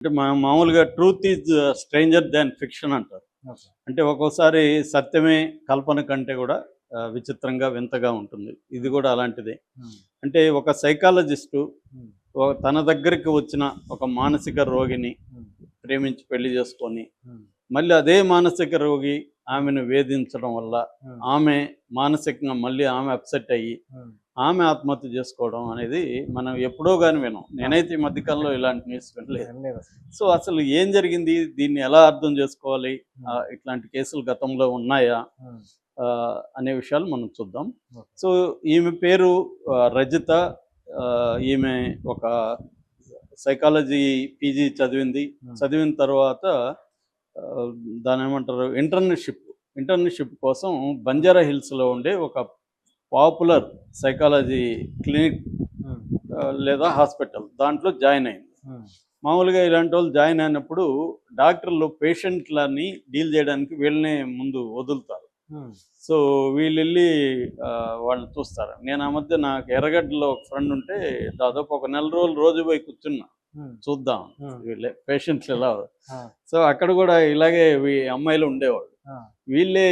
అంటే మా మామూలుగా truth is stranger than fiction అంటారు. అంటే ఒక్కోసారి సత్యమే కల్పన కంటే కూడా విచిత్రంగా వింతగా ఉంటుంది. ఇది కూడా అలాంటిదే. అంటే ఒక సైకాలజిస్టు ఒక- తన దగ్గరికి వచ్చిన ఒక మానసిక రోగిని ప్రేమించి పెళ్ళి చేసుకొని మళ్ళీ అదే మానసిక రోగి ఆమెను వేధించడం వల్ల ఆమె మానసికంగా మళ్ళీ ఆమె అప్సెట్ అయ్యి ఆమె ఆత్మహత్య చేసుకోవడం అనేది మనం ఎప్పుడో కానీ వినాం. నేనైతే ఈ మధ్యకాలంలో ఇలాంటి న్యూస్ వినలేదు. సో అసలు ఏం జరిగింది? దీన్ని ఎలా అర్థం చేసుకోవాలి? ఇట్లాంటి కేసులు గతంలో ఉన్నాయా? అనే విషయాలు మనం చూద్దాం. సో ఈమె పేరు రజిత. ఈమె ఒక సైకాలజీ పీజీ చదివింది. చదివిన తర్వాత దాని ఏమంటారు? ఇంటర్న్షిప్ ఇంటర్న్షిప్ కోసం బంజారా హిల్స్లో ఉండే ఒక పాపులర్ సైకాలజీ క్లినిక్ ఆ, లేదా హాస్పిటల్. దాంట్లో జాయిన్ అయింది. మామూలుగా ఇలాంటి వాళ్ళు జాయిన్ అయినప్పుడు డాక్టర్లు పేషెంట్లని డీల్ చేయడానికి వీళ్ళనే ముందు వదులుతారు. సో వీళ్ళు వెళ్ళి ఆ, వాళ్ళని చూస్తారు. నేను ఆ మధ్య నాకు ఎర్రగడ్డలో ఒక ఫ్రెండ్ ఉంటే దాదాపు ఒక నెల రోజులు రోజు పోయి కూర్చున్నా. చూద్దాం. వీళ్ళే పేషెంట్లు ఎలా సో అక్కడ కూడా ఇలాగే అమ్మాయిలు ఉండేవాళ్ళు. వీళ్ళే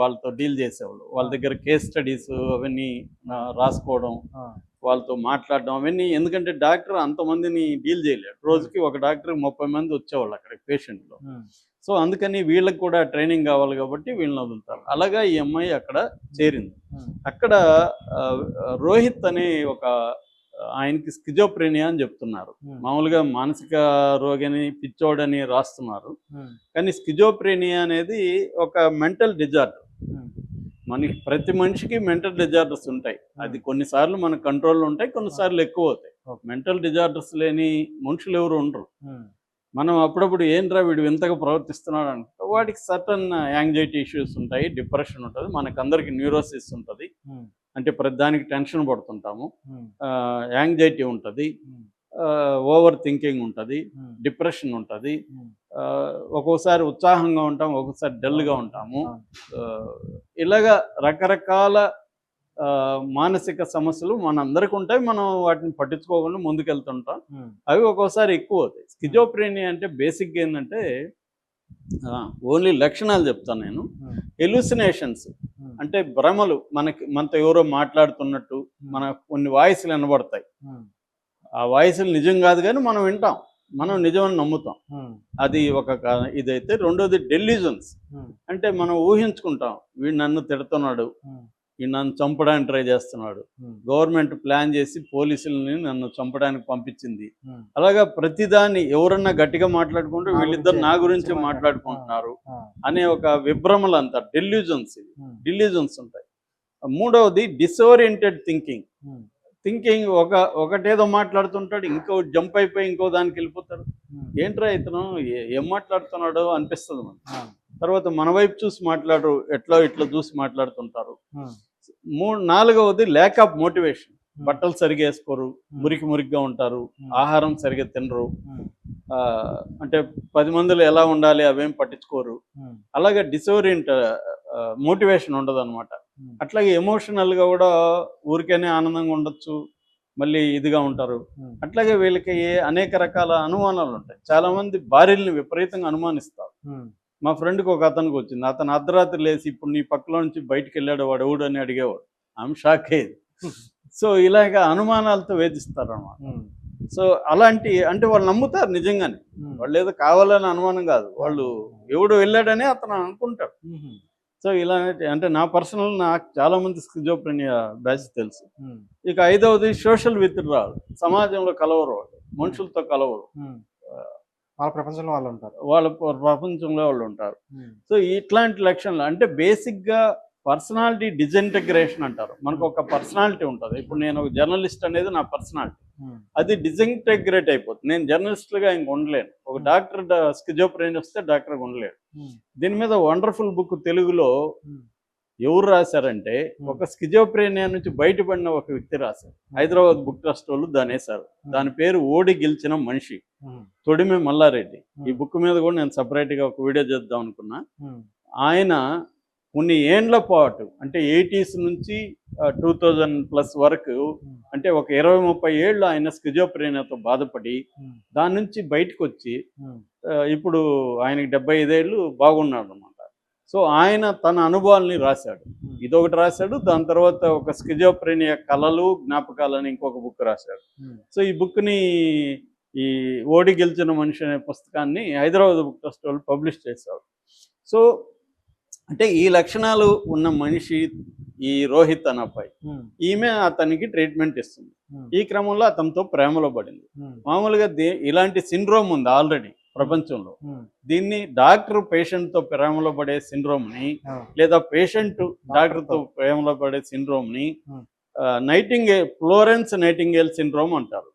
వాళ్ళతో డీల్ చేసేవాళ్ళు. వాళ్ళ దగ్గర కేస్ స్టడీస్ అవన్నీ రాసుకోవడం వాళ్ళతో మాట్లాడడం అవన్నీ. ఎందుకంటే డాక్టర్ అంతమందిని డీల్ చేయలేడు రోజుకి ఒక డాక్టర్ ముప్పై మంది వచ్చేవాళ్ళు అక్కడ పేషెంట్లు. సో అందుకని వీళ్ళకి కూడా ట్రైనింగ్ కావాలి కాబట్టి వీళ్ళని వదులుతారు. అలాగా ఈ అమ్మాయి అక్కడ చేరింది. అక్కడ రోహిత్ అనే ఒక ఆయనకి స్కిజోప్రేనియా అని చెప్తున్నారు. మామూలుగా మానసిక రోగిని పిచ్చోడని రాస్తున్నారు. కానీ స్కిజోప్రేనియా అనేది ఒక మెంటల్ డిజార్డర్ మనకి ప్రతి మనిషికి మెంటల్ డిజార్డర్స్ ఉంటాయి. అది కొన్నిసార్లు మన కంట్రోల్లో ఉంటాయి కొన్నిసార్లు ఎక్కువ అవుతాయి. మెంటల్ డిజార్డర్స్ లేని మనుషులు ఎవరు ఉండరు. మనం అప్పుడప్పుడు ఏంట్రా వీడు వింతగా ప్రవర్తిస్తున్నాడు అంటే వాడికి సర్టన్ యాంగ్జైటీ ఇష్యూస్ ఉంటాయి డిప్రెషన్ ఉంటుంది మనకందరికి న్యూరోసిస్ ఉంటుంది. అంటే ప్రతి దానికి టెన్షన్ పడుతుంటాము. యాంగ్జైటీ ఉంటుంది. ఓవర్ థింకింగ్ ఉంటుంది. డిప్రెషన్ ఉంటుంది. ఒక్కోసారి ఉత్సాహంగా ఉంటాం ఒక్కోసారి డల్గా ఉంటాము. ఇలాగా రకరకాల మానసిక సమస్యలు మనందరికి ఉంటాయి. మనం వాటిని పట్టించుకోకుండా ముందుకెళ్తుంటాం. అవి ఒక్కోసారి ఎక్కువ అవుతాయి. స్కిజోప్రేనియా అంటే బేసిక్గా ఏంటంటే ఓన్లీ లక్షణాలు చెప్తాను నేను. ఎలుసినేషన్స్ అంటే భ్రమలు మనకి మనతో ఎవరో మాట్లాడుతున్నట్టు మన కొన్ని వాయిస్లు వినబడతాయి. ఆ. వాయిస్లు నిజం కాదు కానీ మనం వింటాం. మనం నిజమని నమ్ముతాం. అది ఒక ఇదైతే రెండోది డెలిజన్స్ అంటే మనం ఊహించుకుంటాం. వీడు నన్ను తిడుతున్నాడు. నన్ను చంపడానికి ట్రై చేస్తున్నాడు. గవర్నమెంట్ ప్లాన్ చేసి పోలీసులని నన్ను చంపడానికి పంపించింది. అలాగా ప్రతిదాన్ని ఎవరన్నా గట్టిగా మాట్లాడుకుంటూ వీళ్ళిద్దరు నా గురించి మాట్లాడుకుంటున్నారు. అనే ఒక విభ్రమలు అంతా డెల్యూజన్స్ ఇవి డిల్యూజన్స్ ఉంటాయి. మూడవది డిసోరియంటెడ్ థింకింగ్ థింకింగ్ ఒక ఒకటేదో మాట్లాడుతుంటాడు ఇంకో జంప్ అయిపోయి ఇంకో దానికి వెళ్ళిపోతాడు. ఏంట్రా ఇతను? ఏం మాట్లాడుతున్నాడో అనిపిస్తుంది మనకి. తర్వాత మన వైపు చూసి మాట్లాడరు ఎట్లా ఇట్లా చూసి మాట్లాడుతుంటారు. మూడు నాలుగవది ల్యాక్ ఆఫ్ మోటివేషన్ బట్టలు సరిగా వేసుకోరు మురికి మురికిగా ఉంటారు ఆహారం సరిగా తినరు. అంటే పది మందిలో ఎలా ఉండాలి అవేం పట్టించుకోరు. అలాగే డిసోరియంట్ మోటివేషన్ ఉండదు అనమాట అట్లాగే ఎమోషనల్గా కూడా ఊరికేనే ఆనందంగా ఉండొచ్చు మళ్ళీ ఇదిగా ఉంటారు. అట్లాగే వీళ్ళకి అనేక రకాల అనుమానాలు ఉంటాయి చాలా మంది భార్యల్ని విపరీతంగా అనుమానిస్తారు. మా ఫ్రెండ్కి ఒక అతనికి వచ్చింది. అతను అర్ధరాత్రి లేచి ఇప్పుడు నీ పక్కలో నుంచి బయటికి వెళ్ళాడు. వాడు ఎవడు అని అడిగేవాడు. ఆమె షాక్ అయ్యేది సో ఇలాగ అనుమానాలతో వేధిస్తారు అన్నమాట సో అలాంటి అంటే వాళ్ళు నమ్ముతారు నిజంగానే. వాళ్ళు ఏదో కావాలని అనుమానం కాదు. వాళ్ళు ఎవడు వెళ్ళాడని అతను అనుకుంటాడు. సో ఇలాంటి అంటే నా పర్సనల్ నాకు చాలా మంది స్కిజోప్రెనియా బ్యాచ్ తెలుసు. ఇక ఐదవది సోషల్ విత్డ్రాల్ సమాజంలో కలవరు వాళ్ళు. మనుషులతో కలవరు. వాళ్ళ ప్రపంచంలో వాళ్ళు ఉంటారు. వాళ్ళ ప్ర- ప్రపంచంలో వాళ్ళు ఉంటారు. సో ఇట్లాంటి లక్షణాలు అంటే బేసిక్గా పర్సనాలిటీ డిజఇంటగ్రేషన్ అంటారు. మనకు ఒక పర్సనాలిటీ ఉంటుంది. ఇప్పుడు నేను ఒక జర్నలిస్ట్ అనేది నా పర్సనాలిటీ. అది డిజఇంటగ్రేట్ అయిపోతుంది. నేను జర్నలిస్ట్గా ఇంక ఉండలేను. ఒక డాక్టర్ స్కిజోప్రెయిన్ వస్తే డాక్టర్గా ఉండలేడు దీని మీద వండర్ఫుల్ బుక్ తెలుగులో ఎవరు రాశారంటే ఒక స్కిజోప్రేనియా నుంచి బయటపడిన ఒక వ్యక్తి రాశారు. హైదరాబాద్ బుక్ ట్రస్ట్ వాళ్ళు దాని వేశారు. దాని పేరు ఓడి గెలిచిన మనిషి తొడిమి మల్లారెడ్డి. ఈ బుక్ మీద కూడా నేను separate గా ఒక వీడియో చేద్దాం అనుకున్నా. ఆయన కొన్ని ఏండ్ల పాటు అంటే ఎయిటీస్ నుంచి టూ థౌజండ్ ప్లస్ వరకు అంటే ఒక ఇరవై ముప్పై ఏళ్ళు ఆయన స్కిజోప్రేనియాతో బాధపడి దాని నుంచి బయటకు వచ్చి ఇప్పుడు ఆయనకి డెబ్బై ఐదేళ్ళు బాగున్నాడు అనమాట సో ఆయన తన అనుభవాల్ని రాశాడు. ఉమ్, ఇదొకటి రాశాడు దాని తర్వాత ఒక స్కిజోప్రేనియా కళలు జ్ఞాపకాలు అని ఇంకొక బుక్ రాశాడు. ఉమ్, సో ఈ బుక్ని ఈ ఓడి గెలిచిన మనిషి అనే పుస్తకాన్ని హైదరాబాద్ బుక్ ట్రస్ట్ వాళ్ళు పబ్లిష్ చేశారు. సో అంటే ఈ లక్షణాలు ఉన్న మనిషి ఈ రోహిత్ అనే అబ్బాయి ఉమ్, ఈమె అతనికి ట్రీట్మెంట్ ఇస్తుంది. ఈ క్రమంలో అతనితో ప్రేమలో పడింది. మామూలుగా ఇలాంటి సిండ్రోమ్ ఉంది ఆల్రెడీ. ప్రపంచంలో. దీన్ని డాక్టర్ పేషెంట్తో ప్రేమలో పడే సిండ్రోమ్ని ఆ, లేదా పేషెంట్ డాక్టర్తో. ప్రేమలో పడే సిండ్రోమ్ని Hmm. నైటింగే ఫ్లోరెన్స్ నైటింగేల్ సిండ్రోమ్ అంటారు.